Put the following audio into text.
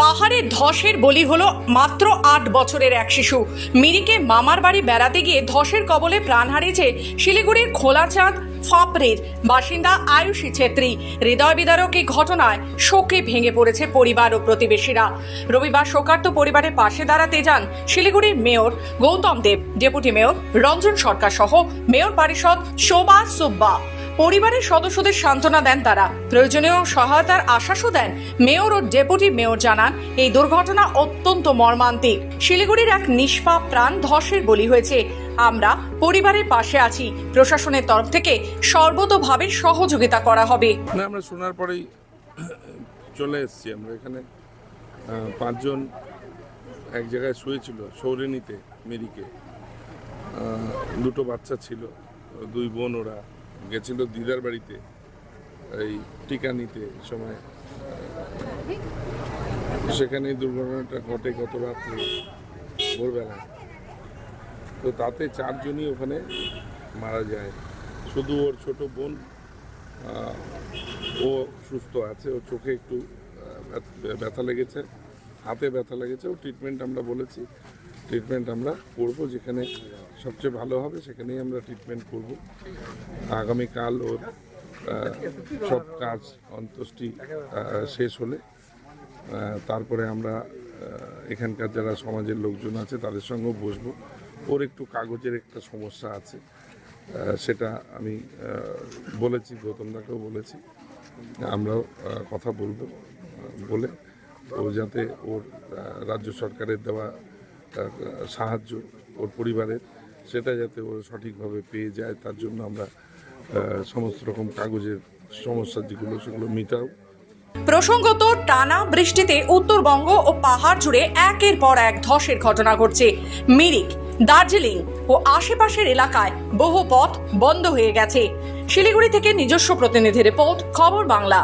পাহাড়ে ধসের বলি হলো মাত্র আট বছরের এক শিশু। মিরিকে মামার বাড়ি বেড়াতে গিয়ে ধসের কবলে প্রাণ হারিয়েছে শিলিগুড়ির খোলাচাঁদ ফাপড়ের বাসিন্দা আয়ুষী ছেত্রী। হৃদয় বিদারক এই ঘটনায় শোকে ভেঙে পড়েছে পরিবার ও প্রতিবেশীরা। রবিবার শোকার্ত পরিবারের পাশে দাঁড়াতে যান শিলিগুড়ির mayor Gautam Deb. Deputy mayor Ranjan Sarkar সহ মেয়র পরিষদ শোভা সুব্বা। পরিবারের সদস্যদের সান্ত্বনা দেন তারা। প্রয়োজনীয় সহায়তার আশ্বাসও দেন। মেয়র ও ডেপুটি মেয়র জানান, এই দুর্ঘটনা অত্যন্ত মর্মান্তিক। শিলিগুড়ির এক নিষ্পাপ প্রাণ ধসের বলি হয়েছে। আমরা পরিবারের পাশে আছি। প্রশাসনের তরফ থেকে সর্বতোভাবে সহযোগিতা করা হবে। আমরা শোনার পরেই চলে এসেছি আমরা এখানে। পাঁচজন এক জায়গায় শুয়েছিল সৌরেনিতে মেরিকে। দুটো বাচ্চা ছিল, দুই বোন ওরা। গেছিল দিদার বাড়িতে, এই টিকা নিতে সময়। সেখানে দুর্ঘটনাটা ঘটে গত রাত্রে ভোরবেলা তো তাতে চারজনই ওখানে মারা যায়। শুধু ওর ছোট বোন ও সুস্থ আছে ওর চোখে একটু ব্যথা লেগেছে, হাতে ব্যথা লেগেছে, ও ট্রিটমেন্ট আমরা বলেছি। ট্রিটমেন্ট আমরা করব যেখানে সবচেয়ে ভালো হবে, সেখানেই আমরা ট্রিটমেন্ট করব। আগামীকাল ওর সব কাজ অন্ত্যেষ্টি শেষ হলে তারপরে আমরা এখানকার যারা সমাজের লোকজন আছে তাদের সঙ্গেও বসবো। ওর একটু কাগজের একটা সমস্যা আছে সেটা আমি বলেছি, গৌতমদাকেও বলেছি, আমরাও কথা বলব বলে ও যাতে ওর রাজ্য সরকারের দেওয়া সাহায্য ওর পরিবারের সেটা যাতে ও সঠিকভাবে পেয়ে যায়, তার জন্য আমরা সমস্ত রকম কাগজের সমস্যা যেগুলো, সেগুলো মিটাও। প্রসঙ্গত, টানা বৃষ্টিতে উত্তরবঙ্গ ও পাহাড় জুড়ে একের পর এক ধসের ঘটনা ঘটছে। মিরিক, দার্জিলিং ও আশেপাশের এলাকায় বহু পথ বন্ধ হয়ে গেছে। শিলিগুড়ি থেকে নিজস্ব প্রতিনিধি রিপোর্ট, খবর বাংলা।